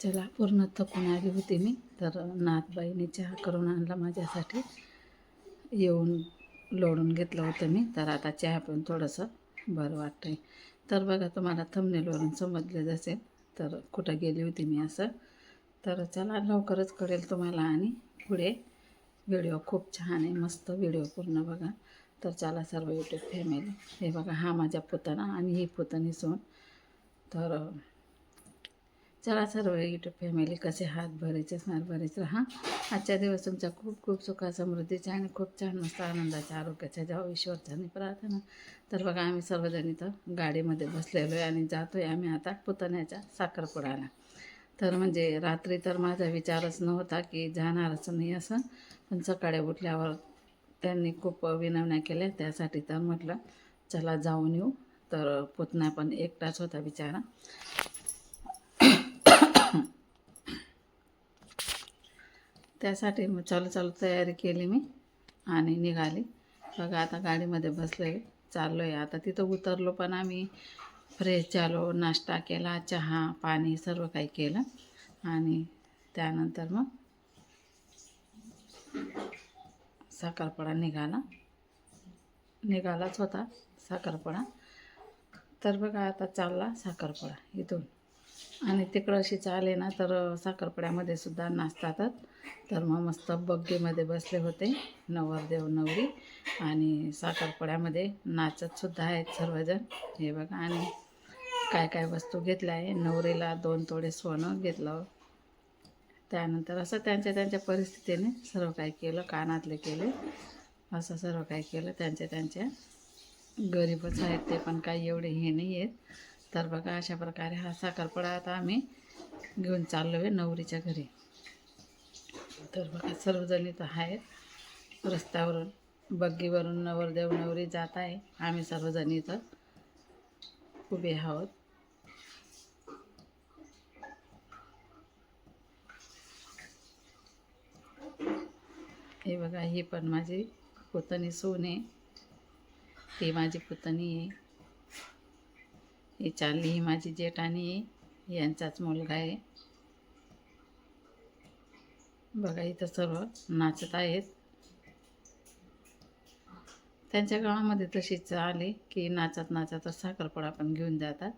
चला पूर्ण थकून आली होती मी तर नाथबाईने चहा करून आणला माझ्यासाठी. येऊन लोळून घेतलं होतं मी तर आता चहा पिऊन थोडंसं बरं वाटतंय. तर बघा तुम्हाला थंबनेलवरून समजलेच असेल तर कुठं गेली होती मी असं. तर चला लवकरच कळेल तुम्हाला आणि पुढे व्हिडिओ खूप छान आहे मस्त व्हिडिओ पूर्ण बघा. तर चला सर्व यूट्यूब फॅमिली हे बघा हा माझ्या पुतणा आणि ही पुतणी सोन तर चला सर्व यूट्यूब फॅमिली कसे हात भरायचे असणार भरायचे राहा. आजच्या दिवस तुमच्या खूप खूप सुखा समृद्धीच्या आणि खूप छान मस्त आनंदाच्या आरोग्याच्या जेव्हा ईश्वरच्याने प्रार्थना. तर बघा आम्ही सर्वजण इथं गाडीमध्ये बसलेलो आहे आणि जातो आहे आम्ही आता पुतण्याच्या साखरपुड्याला. तर म्हणजे रात्री तर माझा विचारच नव्हता की जाणारच नाही असं पण सकाळी उठल्यावर त्यांनी खूप विनवण्या केल्या. त्यासाठी तर म्हटलं चला जाऊन येऊ. तर पुतण्या पण एकटाच होता बिचारा. त्यासाठी मग चालू चालू तयारी केली मी आणि निघाली. बघा आता गाडीमध्ये बसले चाललो आहे आता तिथं उतरलो पण आम्ही फ्रेश झालो नाश्ता केला चहा पाणी सर्व काही केलं आणि त्यानंतर मग साखरपडा निघाला. निघालाच होता साखरपडा. तर बघा आता चालला साखरपडा इथून. आणि तिकडं अशी चाले ना तर साखरपड्यामध्ये सुद्धा नाचतातच तर मग मस्त बग्गीमध्ये बसले होते नवरदेव नवरी आणि साखरपुड्यामध्ये नाचतसुद्धा आहेत सर्वजण. हे बघा आणि काय काय वस्तू घेतल्या आहे. नवरीला दोन तोडे सोनं घेतलं. त्यानंतर असं त्यांच्या त्यांच्या परिस्थितीने सर्व काही केलं कानातले केले. असं सर्व काही केलं त्यांच्या त्यांच्या गरीबच आहेत ते पण काही एवढे हे नाही आहेत. तर बघा अशा प्रकारे हा साखरपुडा आता आम्ही घेऊन चाललो आहे नवरीच्या घरी. तर बघा सर्वजण इथं आहेत. रस्त्यावरून बग्गीवरून नवरदेव नवरी जात आहे. आम्ही सर्वजण इथं उभे आहोत. हे बघा ही पण माझी पुतणी सून. आहे ती माझी पुतणी आहे. ही चालली ही माझी जेठाणी आहे. यांचाच मुलगा आहे. बघा इथं सर्व नाचत आहेत. त्यांच्या गावामध्ये तशीच आली की नाचत नाचत साखरपुडा पण घेऊन जातात.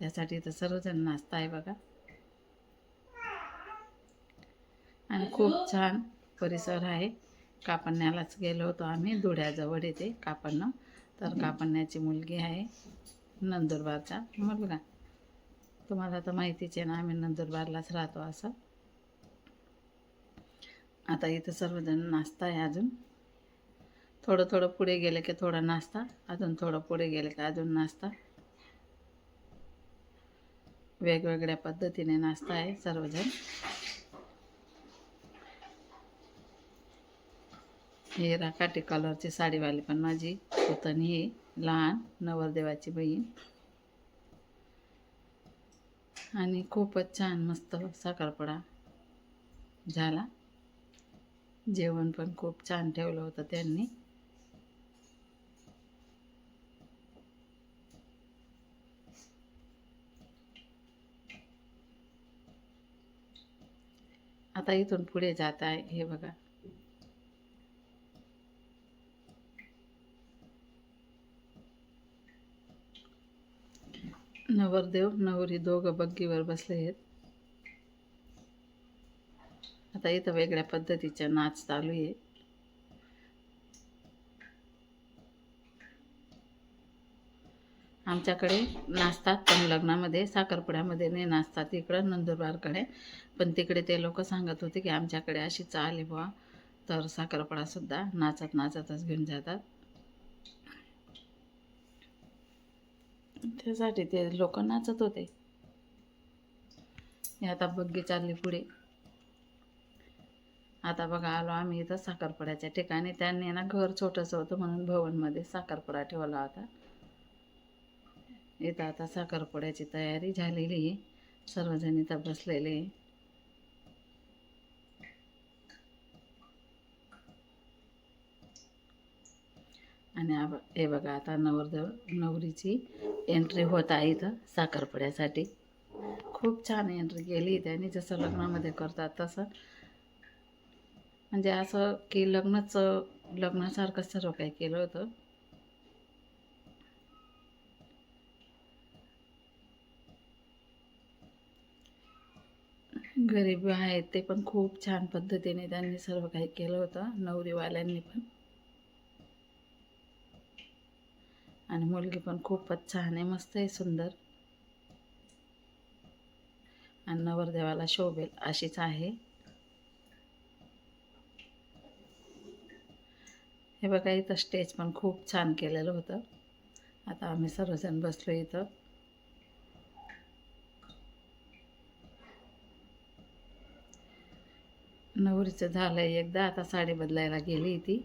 त्यासाठी इथं सर्वजण नाचत आहे बघा. आणि खूप छान परिसर आहे. कापण्यालाच गेलो होतो आम्ही धुळ्याजवळ येते कापणं. तर कापण्याची मुलगी आहे नंदुरबारचा. मुलगा तुम्हाला तर माहितीच आहे ना आम्ही नंदुरबारलाच राहतो असं. आता इथं सर्वजण नाचता आहे अजून. थोडं थोडं पुढे गेलं की थोडं नाचता अजून थोडं पुढे गेलं की अजून नाचता वेगवेगळ्या पद्धतीने नाचता आहे सर्वजण. हे राकाटी कलरची साडीवाली पण माझी पुतणी ही लहान नवरदेवाची बहीण. आणि खूपच छान मस्त साखरपुडा झाला. जेवण पण खूप छान ठेवलं होतं त्यांनी. आता इथून पुढे जात आहे हे बघा. नवरदेव नवरी दोघं बग्गीवर बसले आहेत. आता इथं वेगळ्या पद्धतीचा नाच चालू आहे. आमच्याकडे नाचतात पण लग्नामध्ये साखरपुड्यामध्ये नाही नाचतात. इकडं नंदुरबारकडे. पण तिकडे ते लोक सांगत होते की आमच्याकडे अशी चाल आहे बुवा. तर साखरपुडासुद्धा नाचत नाचतच घेऊन जातात. त्यासाठी ते लोक नाचत होते. हे आता बग्गी चालली पुढे. आता बघा आलो आम्ही इथं साखरपुड्याच्या ठिकाणी. त्यांनी ना घर छोटंसं होतं म्हणून भवनमध्ये साखरपुडा ठेवला होता. इथं आता साखरपुड्याची तयारी झालेली आहे. सर्वजण इथं बसलेले आणि हे बघा आता नवरदेव नवरीची एंट्री होत आहे इथं साखरपुड्यासाठी. खूप छान एंट्री केली त्यांनी. जसं लग्नामध्ये करतात तसं. म्हणजे असं की लग्नच लग्नासारखं सर्व काही केलं होतं. गरीब आहेत ते पण खूप छान पद्धतीने त्यांनी सर्व काही केलं होतं नवरीवाल्यांनी पण. आणि मुलगी पण खूपच छान आहे मस्त आहे सुंदर. आणि नवरदेवाला शोभेल अशीच आहे. हे बघा इथं स्टेज पण खूप छान केलेलं होतं. आता आम्ही सर्वजण बसलो इथं. नवरीचं झालं एकदा आता साडी बदलायला गेली ती.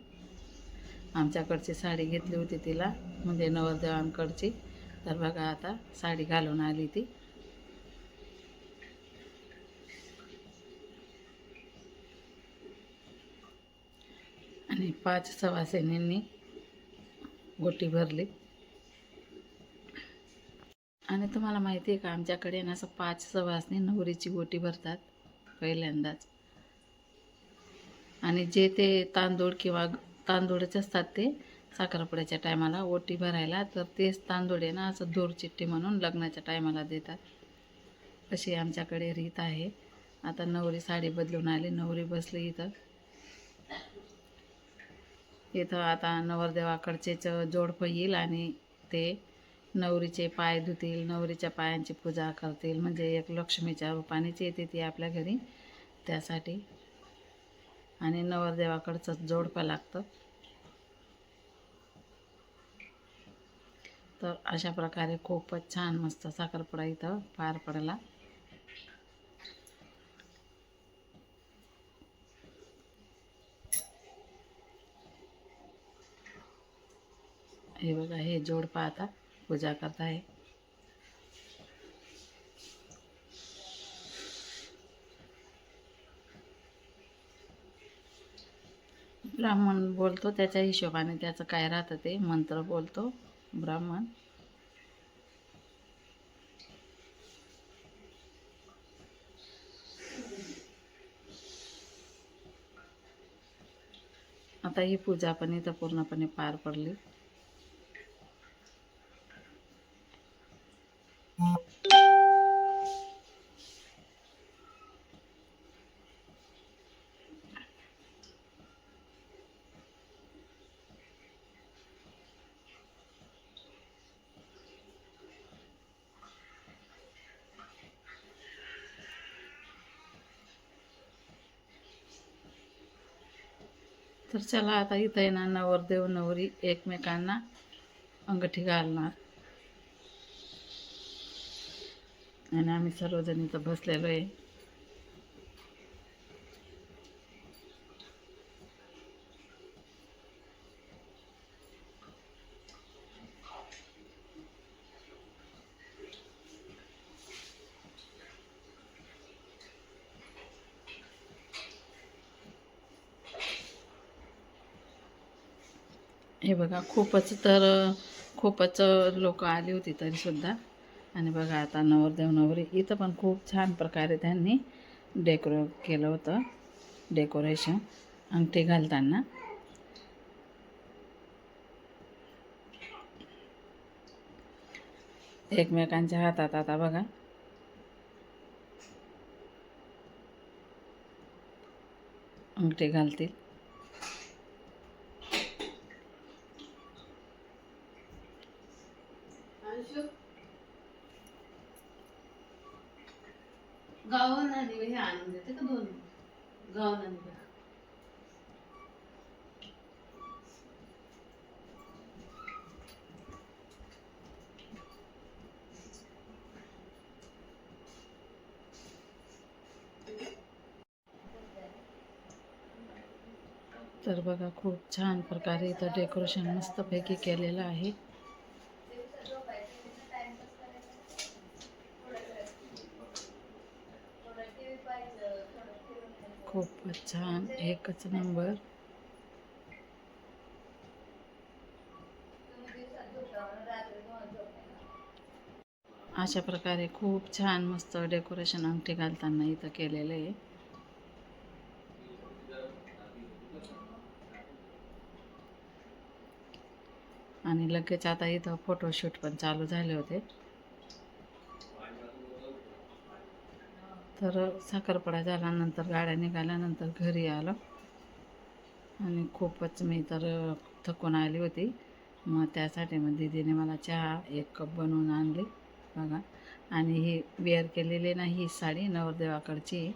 आमच्याकडची साडी घेतली होती तिला म्हणजे नवरदेवांकडची. तर बघा आता साडी घालून आली ती. पाच पाच सवासिनींनी गोटी भरली. आणि तुम्हाला माहिती आहे का आमच्याकडे ना असं पाच सवासनी नवरीची गोटी भरतात पहिल्यांदाच. आणि जे ते तांदूळ किंवा तांदूळच असतात ते साखरपुड्याच्या टायमाला ओटी भरायला तर तेच तांदूळ आहे ना असं दूर चिठ्ठी म्हणून लग्नाच्या टायमाला देतात. अशी आमच्याकडे रीत आहे. आता नवरी साडी बदलून आली नवरी बसली इथं. इथं आता नवरदेवाकडचेच जोडपं येईल आणि ते नवरीचे पाय धुतील नवरीच्या पायांची पूजा करतील. म्हणजे एक लक्ष्मीच्या रूपानेच येते ती आपल्या घरी. त्यासाठी आणि नवरदेवाकडचंच जोडपं लागतं. तर अशा प्रकारे खूपच छान मस्त साखरपुडा इथं पार पडला. हे बघा हे जोडपा आता पूजा करत आहे ब्राह्मण बोलतो त्याच्या हिशोबाने त्याचं काय राहतं ते मंत्र बोलतो ब्राह्मण. आता ही पूजा पण इथं पूर्णपणे पार पडली. तर चला आता इथं येणार नवरदेव नवरी एकमेकांना अंगठी घालणार. आणि आम्ही सर्वजण इथं बसलेलो आहे. हे बघा खूपच तर खूपच लोक आली होती तरीसुद्धा आणि बघा आता नवरदेव नवरी इथं पण खूप छान प्रकारे त्यांनी डेकोरे केलं होतं डेकोरेशन. अंगठी घालताना. एकमेकांच्या हातात आता बघा. अंगठी घालतील. गावन आणि हे आणून देते का दोन गावन आणि हे. तर बघा खूप छान प्रकारे इथं डेकोरेशन मस्तपैकी केलेलं आहे खूपच छान एकच नंबर. अशा प्रकारे खूप छान मस्त डेकोरेशन अंगठी घालताना इथं केलेलं आहे. आणि लगेच आता इथं फोटोशूट पण चालू झाले होते. तर साखरपडा झाल्यानंतर गाड्या निघाल्यानंतर घरी आलो. आणि खूपच मी तर थकून आली होती. मग त्यासाठी मग दीदीने मला चहा एक कप बनवून आणली बघा. आणि ही वेअर केलेली ना ही साडी नवरदेवाकडची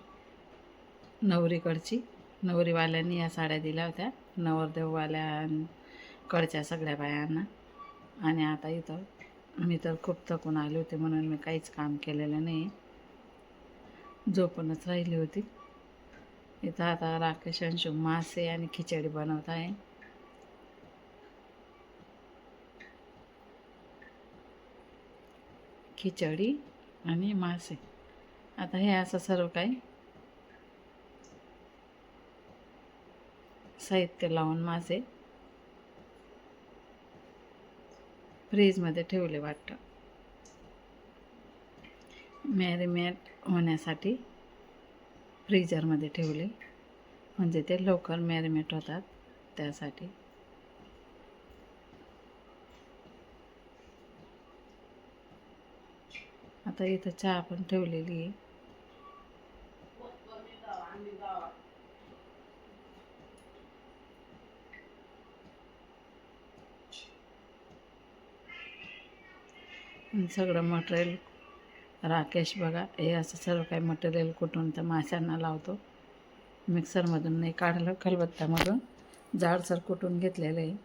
नवरीकडची. नवरीवाल्यांनी या साड्या दिल्या होत्या. नवरदेववाल्याकडच्या सगळ्या बायांना. आणि आता इथं मी तर खूप थकून आली होती म्हणून मी काहीच काम केलेलं नाही. झोपूनच राहिली होती. इथं आता राकेश अंशू मासे आणि खिचडी बनवत आहे. खिचडी आणि मासे. आता हे असं सर्व काही साहित्य लावून मासे फ्रीजमध्ये ठेवले वाटतं. मॅरिनेट होण्यासाठी फ्रीजरमध्ये ठेवले. म्हणजे ते लवकर मॅरिनेट होतात त्यासाठी. आता इथं चहा पण ठेवलेली आहे. सगळं मटेरियल राकेश बघा हे असं सर्व काही मटेरियल कुठून त्या माशांना लावतो. मिक्सरमधून नाही काढलं खलबत्त्यामधून. जाडसर कुठून घेतलेलं आहे?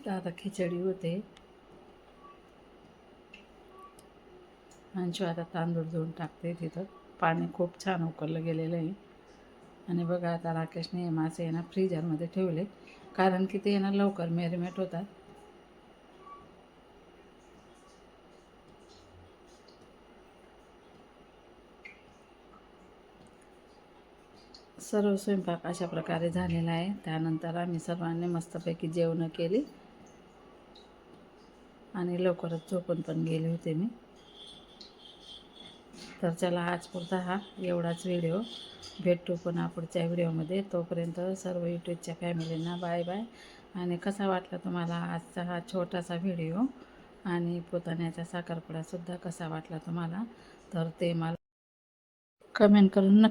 इथं आता खिचडी होते. अंशू आता तांदूळ धुवून टाकते तिथं. पाणी खूप छान उकळलं गेलेलं आहे. आणि बघा आता राकेशने हे मासे यांना फ्रीजरमध्ये ठेवले. कारण की ते यांना ना लवकर मेरीमेट होतात. सर्व स्वयंपाक अशा प्रकारे झालेला आहे. त्यानंतर आम्ही सर्वांनी मस्तपैकी जेवणं केली. आणि लवकरच झोपून पण गेले होते मी. तर चला आजपुरता हा एवढाच व्हिडिओ. भेटू पुन्हा पुढच्या व्हिडिओमध्ये. तोपर्यंत सर्व यूट्यूबच्या फॅमिलींना बाय बाय. आणि कसा वाटला तुम्हाला आजचा हा छोटासा व्हिडिओ? आणि पुतण्याचा साखरपुडासुद्धा कसा वाटला तुम्हाला? तर ते मला कमेंट करून नक्की